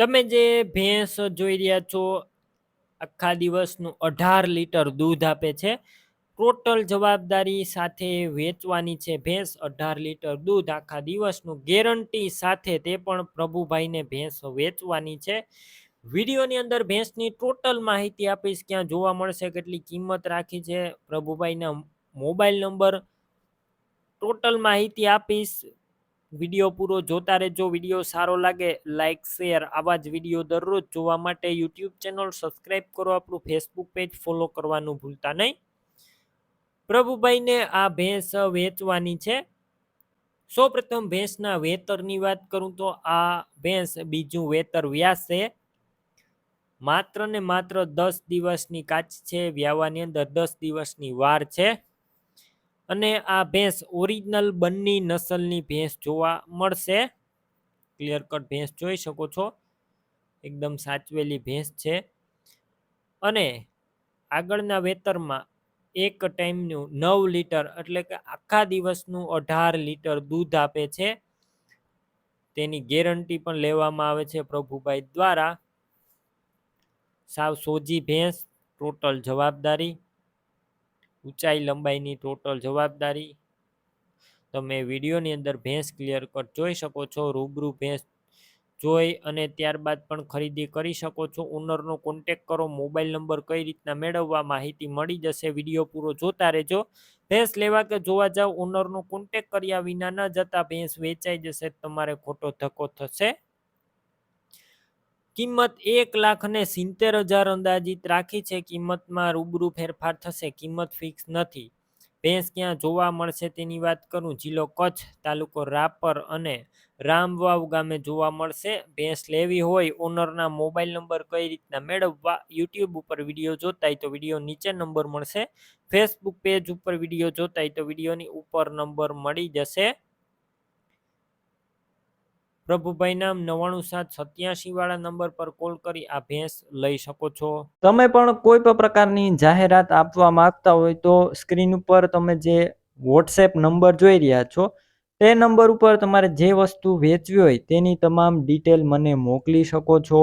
તમે જે ભેંસ જોઈ રહ્યા છો, આખા દિવસનું અઢાર લીટર દૂધ આપે છે. ટોટલ જવાબદારી સાથે વેચવાની છે ભેંસ અઢાર લીટર દૂધ આખા દિવસનું. ગેરંટી સાથે તે પણ પ્રભુભાઈને ભેંસ વેચવાની છે. વિડીયોની અંદર ભેંસની ટોટલ માહિતી આપીશ, ક્યાં જોવા મળશે, કેટલી કિંમત રાખી છે. પ્રભુભાઈના મોબાઈલ નંબર ટોટલ માહિતી આપીશ. વીડિયો પૂરો જોતા રહેજો. વીડિયો સારો લાગે લાઇક શેર આવા જ વીડિયો દરરોજ જોવા માટે યુટ્યુબ ચેનલ સબસ્ક્રાઈબ કરો. આપણું ફેસબુક પેજ ફોલો કરવાનું ભૂલતા નહીં. પ્રભુભાઈને આ ભેંસ વેચવાની છે. સૌપ્રથમ ભેંસના વેતરની વાત કરું તો આ ભેંસ બીજું વેતર વ્યાસે. માત્ર ને માત્ર દસ દિવસની કાચ છે. વ્યાવાની અંદર દસ દિવસની વાર છે. અને આ ભેંસ ઓરિજિનલ બંની નસલની ભેંસ જોવા મળશે. ક્લિયર કટ ભેંસ જોઈ શકો છો. એકદમ સાચવેલી ભેંસ છે. અને આગળના વેતરમાં એક ટાઈમનું નવ લીટર એટલે કે આખા દિવસનું અઢાર લીટર દૂધ આપે છે. તેની ગેરંટી પણ લેવામાં આવે છે પ્રભુભાઈ દ્વારા. સાવ સોજી ભેંસ, ટોટલ જવાબદારી. ઊંચાઈ લંબાઈની ટોટલ જવાબદારી. તમે વિડીયોની અંદર ભેંસ ક્લિયર કટ જોઈ શકો છો, રૂબરૂ ભેંસ જોઈ અને ત્યારબાદ પણ ખરીદી કરી શકો છો. ઓનરનો કોન્ટેક કરો મોબાઈલ નંબર કઈ રીતના મેળવવા, માહિતી મળી જશે, વીડિયો પૂરો જોતા રહેજો. ભેંસ લેવા કે જોવા જાવ ઓનરનો કોન્ટેક કર્યા વિના ન જતા ભેંસ વેચાઈ જશે, તમારે ખોટો ધક્કો થશે. કિંમત એક લાખ ને સિત્તેર હજાર અંદાજિત રાખી છે. કિંમતમાં રૂબરૂ ફેરફાર થશે. કિંમત ફિક્સ નથી. ભેંસ ક્યાં જોવા મળશે તેની વાત કરું. જિલ્લો કચ્છ, તાલુકો રાપર અને રામવાવ ગામે જોવા મળશે. ભેંસ લેવી હોય ઓનરના મોબાઈલ નંબર કઈ રીતના મેળવવા યુટ્યુબ ઉપર વીડિયો જોતા તો વીડિયો નીચે નંબર મળશે. ફેસબુક પેજ ઉપર વીડિયો જોતા તો વિડીયોની ઉપર નંબર મળી જશે. પ્રભુભાઈ નામ નવાણું સાત સત્યાસી વાળા નંબર પર કોલ કરી આ ભેંસ લઈ શકો છો. તમે પણ કોઈ પણ પ્રકારની જાહેરાત આપવા માંગતા હોય તો સ્ક્રીન ઉપર તમે જે વોટ્સએપ નંબર જોઈ રહ્યા છો, તે નંબર ઉપર તમારે જે વસ્તુ વેચવી હોય તેની તમામ ડિટેલ મને મોકલી શકો છો.